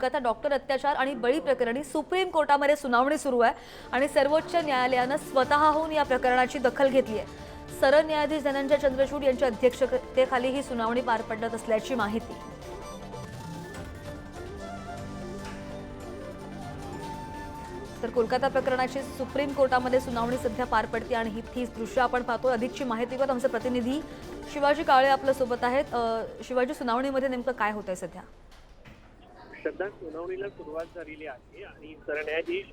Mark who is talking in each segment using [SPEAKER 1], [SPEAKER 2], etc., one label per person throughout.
[SPEAKER 1] आता डॉक्टर अत्याचार आणि बळी प्रकरणी सुप्रीम कोर्टामध्ये सुनावणी सुरू आहे आणि सर्वोच्च न्यायालयानं स्वतःहून या प्रकरणाची दखल घेतली आहे. सरन्यायाधीश धनंजय चंद्रचूड यांच्या अध्यक्षतेखाली ही सुनावणी पार पडत असल्याची माहिती. तर कोलकाता प्रकरणाची सुप्रीम कोर्टामध्ये सुनावणी सध्या पार पडते आणि ही तीच दृश्य आपण पाहतो अधिकची माहिती घेत आमचे प्रतिनिधी शिवाजी काळे आपल्यासोबत आहेत शिवाजी सुनावणीमध्ये नेमकं काय होतंय सध्या?
[SPEAKER 2] श्रद्धा सुनावणीला सुरुवात झालेली आहे आणि सरन्यायाधीश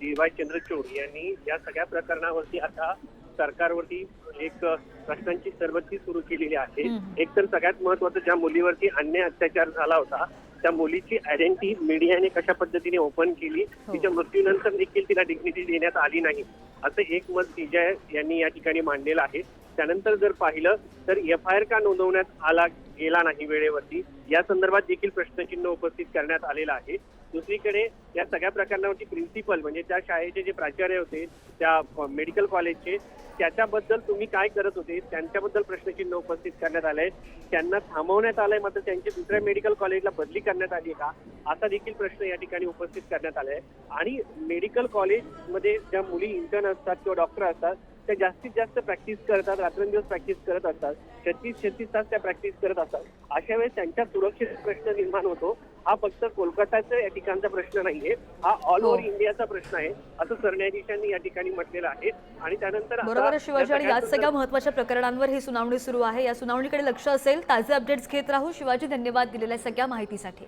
[SPEAKER 2] डी वाय चंद्रचूड यांनी या सगळ्या प्रकरणावरती आता सरकारवरती एक प्रश्नांची सरबत्ती सुरू केलेली आहे. एक तर सगळ्यात महत्वाचं ज्या मुलीवरती अन्याय अत्याचार झाला होता त्या मुलीची आयडेंटिटी मीडियाने कशा पद्धतीने ओपन केली
[SPEAKER 1] हो.
[SPEAKER 2] तिच्या मृत्यूनंतर देखील तिला डिग्निटी देण्यात आली नाही असं एक मत सीजय यांनी या ठिकाणी मांडलेलं आहे त्यानंतर जर पाहिलं तर एफ आय आर का नोंदवण्यात आला गेला नाही वेळेवरती? या संदर्भात देखील प्रश्नचिन्ह उपस्थित करण्यात आलेलं आहे. दुसरीकडे या सगळ्या प्रकरणावरती प्रिन्सिपल म्हणजे त्या शाळेचे जे प्राचार्य होते त्या मेडिकल कॉलेजचे त्याच्याबद्दल तुम्ही काय करत होते? त्यांच्याबद्दल प्रश्नचिन्ह उपस्थित करण्यात आलंय. त्यांना थांबवण्यात आलंय मात्र त्यांची दुसऱ्या मेडिकल कॉलेजला बदली करण्यात आली का? असा देखील प्रश्न या ठिकाणी उपस्थित करण्यात आलाय. आणि मेडिकल कॉलेजमध्ये ज्या मुली इंटर्न असतात किंवा डॉक्टर असतात त्या जास्तीत जास्त प्रॅक्टिस करतात रात्रंदिवस प्रॅक्टिस करत असतात. छत्तीस छत्तीस तास त्या प्रॅक्टिस करत असतात. अशा वेळेस त्यांच्या सुरक्षेचा प्रश्न निर्माण होतो. हा फक्त कोलकाताचा या ठिकाणचा प्रश्न नाहीये. हा ऑल
[SPEAKER 1] हो.
[SPEAKER 2] ओव्हर इंडियाचा प्रश्न आहे. असं सरन्यायाधीशांनी या ठिकाणी म्हटलेलं आहे. आणि त्यानंतर आता
[SPEAKER 1] बरोबर शिवाजी आणि याच
[SPEAKER 2] सगळ्या
[SPEAKER 1] महत्त्वाच्या प्रकरणांवर ही सुनावणी सुरू आहे. या सुनावणीकडे लक्ष असेल ताजे अपडेट्स घेत राहू. शिवाजी धन्यवाद दिलेल्या सगळ्या माहितीसाठी.